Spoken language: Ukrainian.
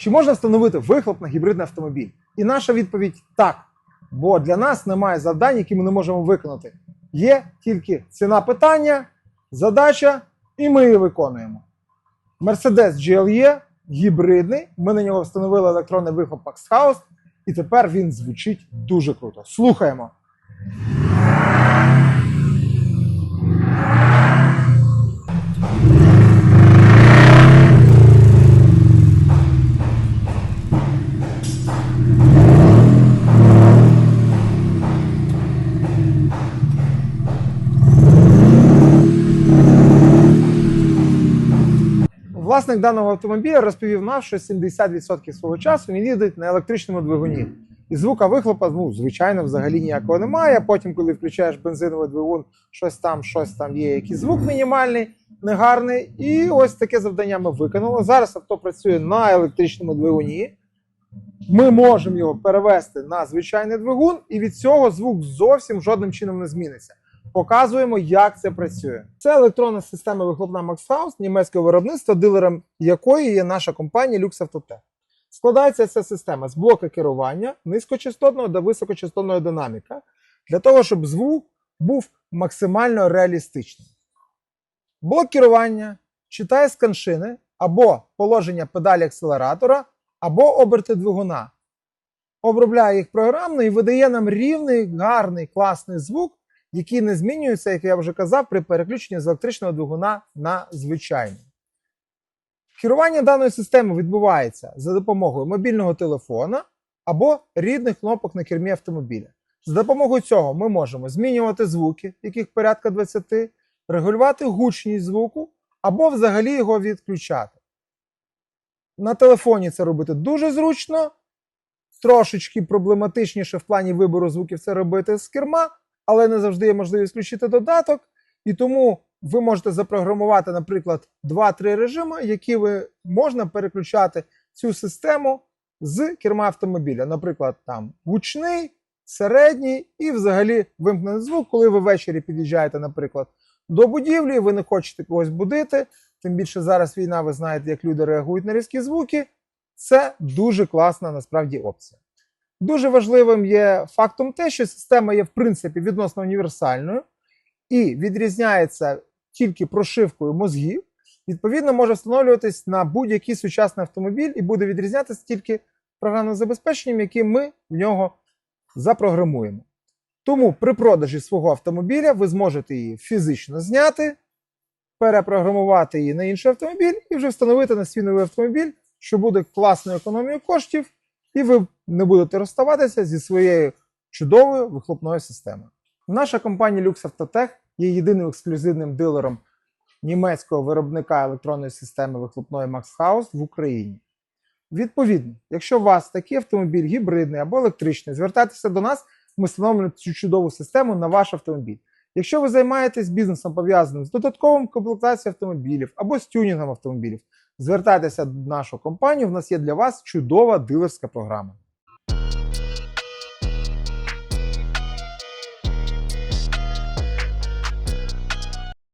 Чи можна встановити вихлоп на гібридний автомобіль? І наша відповідь так. Бо для нас немає завдань, які ми не можемо виконати. Є тільки ціна питання, задача, і ми її виконуємо. Mercedes GLE гібридний. Ми на нього встановили електронний вихлоп Max і тепер він звучить дуже круто. Слухаємо. Власник даного автомобіля розповів нам, що 70% свого часу він їздить на електричному двигуні. І звука вихлопа, ну, звичайно, взагалі ніякого немає. Потім, коли включаєш бензиновий двигун, щось там, щось там є, якийсь звук мінімальний, негарний. І ось таке завдання ми виконали. Зараз авто працює на електричному двигуні. Ми можемо його перевести на звичайний двигун, і від цього звук зовсім жодним чином не зміниться. Показуємо, як це працює. Це електронна система вихлопна Max House німецького виробництва, дилером якої є наша компанія Lux Autotech. Складається ця система з блока керування низькочастотного до високочастотного динаміка для того, щоб звук був максимально реалістичним. Блок керування читає з каншини або положення педалі акселератора, або оберти двигуна. Обробляє їх програмно і видає нам рівний, гарний, класний звук, який не змінюється, як я вже казав, при переключенні з електричного двигуна на звичайний. Керування даною системою відбувається за допомогою мобільного телефона або рідних кнопок на кермі автомобіля. За допомогою цього ми можемо змінювати звуки, яких порядка 20, регулювати гучність звуку або взагалі його відключати. На телефоні це робити дуже зручно, трошечки проблематичніше в плані вибору звуків це робити з керма, але не завжди є можливість включити додаток. І тому ви можете запрограмувати, наприклад, 2-3 режими, які ви можна переключати цю систему з керма автомобіля. Наприклад, там гучний, середній і взагалі вимкнений звук, коли ви ввечері під'їжджаєте, наприклад, до будівлі, ви не хочете когось будити. Тим більше зараз війна, ви знаєте, як люди реагують на різкі звуки. Це дуже класна насправді опція. Дуже важливим є фактом те, що система є в принципі відносно універсальною і відрізняється тільки прошивкою мозгів. Відповідно, може встановлюватись на будь-який сучасний автомобіль і буде відрізнятися тільки програмним забезпеченням, яке ми в нього запрограмуємо. Тому при продажі свого автомобіля ви зможете її фізично зняти, перепрограмувати її на інший автомобіль і вже встановити на свій новий автомобіль, що буде класною економією коштів, і ви не будете розставатися зі своєю чудовою вихлопною системою. Наша компанія Lux Autotech є єдиним ексклюзивним дилером німецького виробника електронної системи вихлопної Max House в Україні. Відповідно, якщо у вас такий автомобіль гібридний або електричний, звертайтеся до нас, ми встановимо цю чудову систему на ваш автомобіль. Якщо ви займаєтесь бізнесом пов'язаним з додатковим комплектацією автомобілів або з тюнінгом автомобілів, звертайтеся до нашої компанії, в нас є для вас чудова дилерська програма.